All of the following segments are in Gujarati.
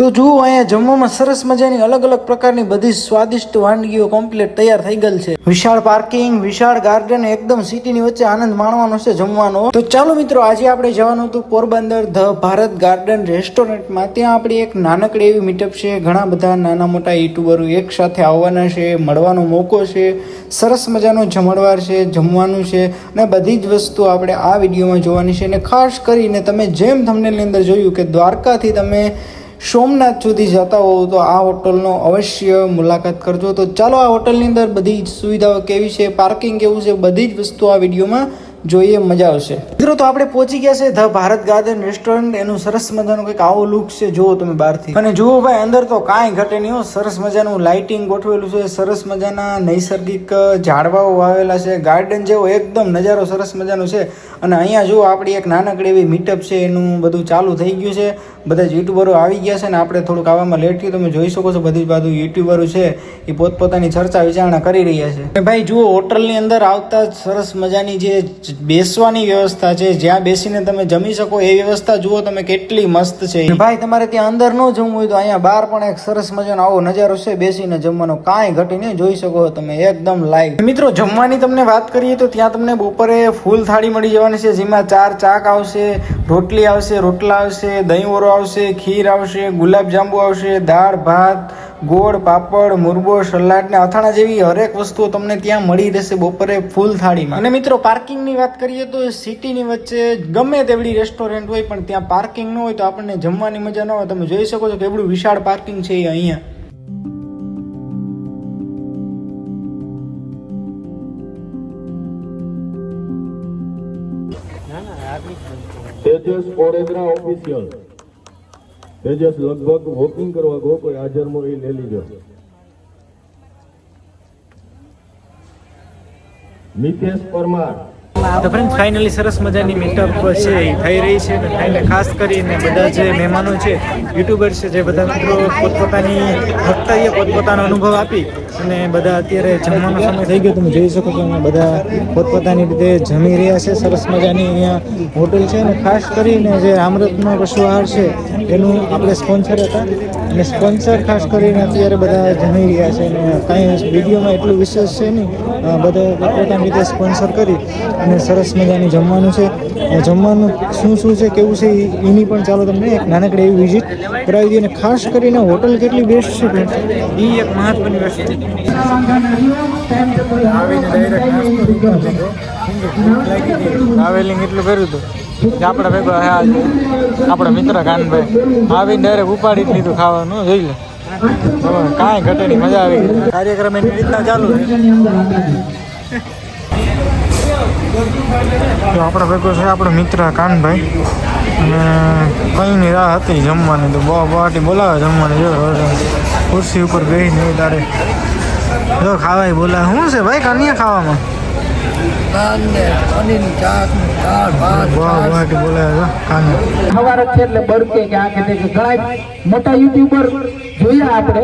તો જુઓ, અહીંયા જમવામાં સરસ મજાની અલગ અલગ પ્રકારની બધી સ્વાદિષ્ટ વાનગીઓ કમ્પ્લીટ તૈયાર થઈ ગયેલ છે. વિશાળ પાર્કિંગ વિશાળ ગાર્ડન એકદમ સિટીની વચ્ચે આનંદ માણવાનો છે જમવાનો. તો ચાલો મિત્રો, આજે આપણે જવાનું હતું પોરબંદર ધ ભારત ગાર્ડન રેસ્ટોરન્ટમાં ત્યાં આપણી એક નાનકડી એવી મીટઅપ છે. ઘણા બધા નાના મોટા યુટ્યુબરો એક સાથે આવવાના છે, મળવાનો મોકો છે. સરસ મજાનો જમણવાર છે, જમવાનું છે અને બધી જ વસ્તુ આપણે આ વિડીયોમાં જોવાની છે. અને ખાસ કરીને તમે જેમ થંબનેલની અંદર જોયું કે દ્વારકાથી તમે સોમનાથ સુધી જતા હોવ તો આ હોટલનો અવશ્ય મુલાકાત કરજો. તો ચાલો આ હોટલની અંદર બધી જ સુવિધાઓ કેવી છે, પાર્કિંગ કેવું છે, બધી જ વસ્તુ આ વિડીયોમાં જોઈએ, મજા આવશે. મિત્રો, તો આપણે પહોંચી ગયા છે ધ ભારત ગાર્ડન રેસ્ટોરન્ટ. એનું સરસ મજાનું કંઈક આવો લુક છે. જુઓ તમે બહારથી. અને જુઓ ભાઈ, અંદર તો કાંઈ ઘટે નહીં સરસ મજાનું લાઇટિંગ ગોઠવેલું છે. સરસ મજાના નૈસર્ગિક ઝાડવાઓ વાવેલા છે. ગાર્ડન જેવો એકદમ નજારો સરસ મજાનો છે. અને અહીંયા જુઓ, આપણી એક નાનકડી એવી મીટઅપ છે. એનું બધું ચાલુ થઈ ગયું છે. બધા જ યુટ્યુબરો આવી ગયા છે ને આપણે થોડુંક આવવામાં લેટ થયું. તમે જોઈ શકો છો, બધી જ બાજુ યુટ્યુબરો છે. એ પોતપોતાની ચર્ચા વિચારણા કરી રહ્યા છે. ભાઈ, જુઓ હોટલની અંદર આવતા સરસ મજાની જે બેસવાની વ્યવસ્થા છે. જ્યાં બેસીને તમે જમી શકો એ વ્યવસ્થા જુઓ તમે કેટલી મસ્ત છે. ભાઈ તમારે ત્યાં અંદર ન જમવું હોય તો અહીંયા બહાર પણ એક સરસ મજાનો આવો નજારો છે. બેસીને જમવાનો કાંઈ ઘટી નહીં. જોઈ શકો તમે એકદમ લાઈવ મિત્રો જમવાની તમને વાત કરીએ તો ત્યાં તમને બપોરે ફૂલ થાળી મળી જવાની છે. જેમાં ચાર ચાક આવશે રોટલી આવશે રોટલા આવશે દહીં ઓરો આવશે ખીર આવશે ગુલાબ જાંબુ આવશે દાળ ભાત ગોળ પાપડ મુરબો સલાડ ને અથાણા જેવી હરેક વસ્તુઓ તમને ત્યાં મળી રહેશે બપોરે ફૂલ થાળીમાં. અને મિત્રો પાર્કિંગની વાત કરીએ તો સિટીની વચ્ચે ગમે તેવડી રેસ્ટોરન્ટ હોય પણ ત્યાં પાર્કિંગ ન હોય તો આપણને જમવાની મજા ન હોય. તમે જોઈ શકો છો કેવડું વિશાળ પાર્કિંગ છે અહીંયા. તેજસ ઓડેદરા ઓફિશિયલ. તેજસ લગભગ વોકિંગ કરવા ગયો કોઈ હાજરમાં એ લઈ લીધો. મિતેશ પરમાર. તો ફ્રેન્ડ ફાઇનલી સરસ મજાની મીટઅપ છે, એ થઈ રહી છે. અને ફાઇનલી ખાસ કરીને બધા જે મહેમાનો છે યુટ્યુબર છે, જે બધા મિત્રો પોતપોતાની વક્તવ્ય પોતપોતાનો અનુભવ આપી અને બધા અત્યારે જમવાનો સમય થઈ ગયો. તમે જોઈ શકો છો અહીંયા બધા પોતપોતાની રીતે જમી રહ્યા છે. સરસ મજાની અહીંયા હોટલ છે અને ખાસ કરીને જે આમરતનો પશુ આહાર છે, એનું આપણે સ્પોન્સર હતા. અને સ્પોન્સર ખાસ કરીને અત્યારે બધા જમી રહ્યા છે. અને કાંઈ વિડીયોમાં એટલું વિશેષ છે નહીં. બધા પોતપોતાની રીતે સ્પોન્સર કરી અને સરસ મજાનું જમવાનું છે. જમવાનું શું શું છે, કેવું છે, એની પણ ચાલો તમને એક નાનકડી એવી વિઝિટ કરાવી દઈએ. અને ખાસ કરીને હોટલ કેટલી બેસ્ટ છે એ એક મહત્વની વસ્તુ. ટ્રાવેલિંગ એટલું કર્યું હતું આપણા ભેગો આપણા મિત્ર કાનભાઈ આવીને ડાયરેક્ટ ઉપાડી જ લીધું ખાવાનું, જોઈ લે. કાંઈ ઘટે મજા આવી ગઈ. કાર્યક્રમ એની રીતના ચાલુ છે. તો આપણા ભેગો છે આપણો મિત્ર કાનભાઈ. અને કંઈની રાહ હતી જમવાની, તો બહુ બહાટી બોલાવે જમવાની જો ખુરશી ઉપર બેસીને નહીં તારે. જો ખાવાય બોલાવે. શું છે ભાઈ કાનિયા ખાવામાં? જ છે એટલે મોટા યુટ્યુબર જોયા આપણે.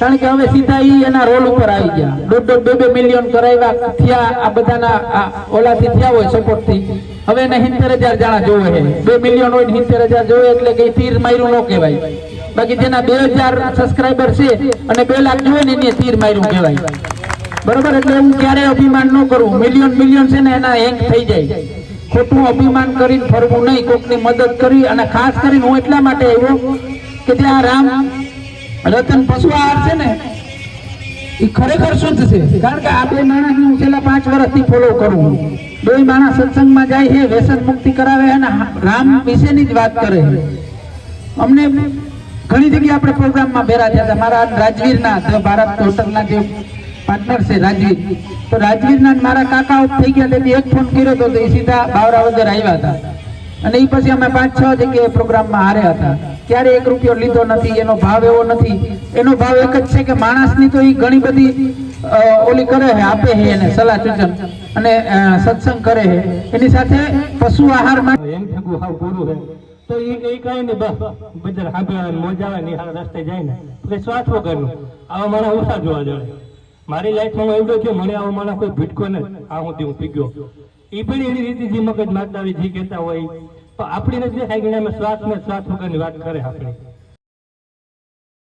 કારણ કે હવે સીધા ઈ એના રોલ ઉપર આવી ગયા. દોઢ દોઢ બે બે મિલિયન કરાવ્યા, થયા, આ બધાના ઓલાથી થયા હોય સપોર્ટથી. હવે એને સિત્તેર હજાર જણા જોવે છે. બે મિલિયન હોય ને સિત્તેર હજાર જોવે એટલે કઈ તીર માર્યું ન કહેવાય. બાકી જેના બે હજાર સબસ્ક્રાઈબર છે અને બે લાખ જોવે ને એને તીર માર્યું કહેવાય. બરોબર? એટલે હું ક્યારેય અભિમાન ન કરું. મિલિયન મિલિયન છે ને એના હેંગ થઈ જાય. ખોટું અભિમાન કરીને ફરવું નહીં. કોકની મદદ કરી અને ખાસ કરીને હું એટલા માટે આવ્યો કે ત્યાં રામ રતન પશુ આહાર છે ને, એ ખરેખર શુદ્ધ છે. કારણ કે આ બે માણસ હું છેલ્લા પાંચ વર્ષથી ફોલો કરું બે માણસ સત્સંગમાં જાય છે, વ્યસન મુક્તિ કરાવે અને રામ વિશેની જ વાત કરે અમને ઘણી જગ્યાએ આપણે પ્રોગ્રામમાં ભેરા થયા હતા. મારા રાજવીરના ભારત હોટલના જે પાર્ટનર છે, રાજવીર, તો રાજવીરના મારા કાકા થઈ ગયા, તેથી એક ફોન કર્યો હતો તો એ સીધા બાવરા વગર આવ્યા હતા. અને એ પછી અમે પાંચ છ જગ્યાએ પ્રોગ્રામમાં હાર્યા હતા. ક્યારે એક રૂપિયો લીધો નથી, એનો ભાવ એવો નથી. એનો ભાવ એક જ છે કે માણસની તો એ ઘણી બધી ઓલી કરે છે, આપે છે એને સલાહ સૂચન. અને સત્સંગ કરે છે. એની સાથે પશુ આહાર એમ થયું હાવ પૂરું છે. તો એ એ કઈ ને બસ. બજાર હાંભળે મોજ આવે નિહાળ રસ્તે જાય ને. એટલે સ્વાર્થ વગરનું. આવા મારા ઓછા જોવા જડે. મારી લાઈફમાં હું એવડો છું મને આવો મારા કોઈ ભીટકો ને આ હું હું પીગ્યો. એ પણ એવી રીતે જે મગજ હોય જે કહેતા હોય પણ આપણી નજરે દેખાય કે સ્વાર્થ ને સ્વાર્થ વગરની વાત કરે આપણે.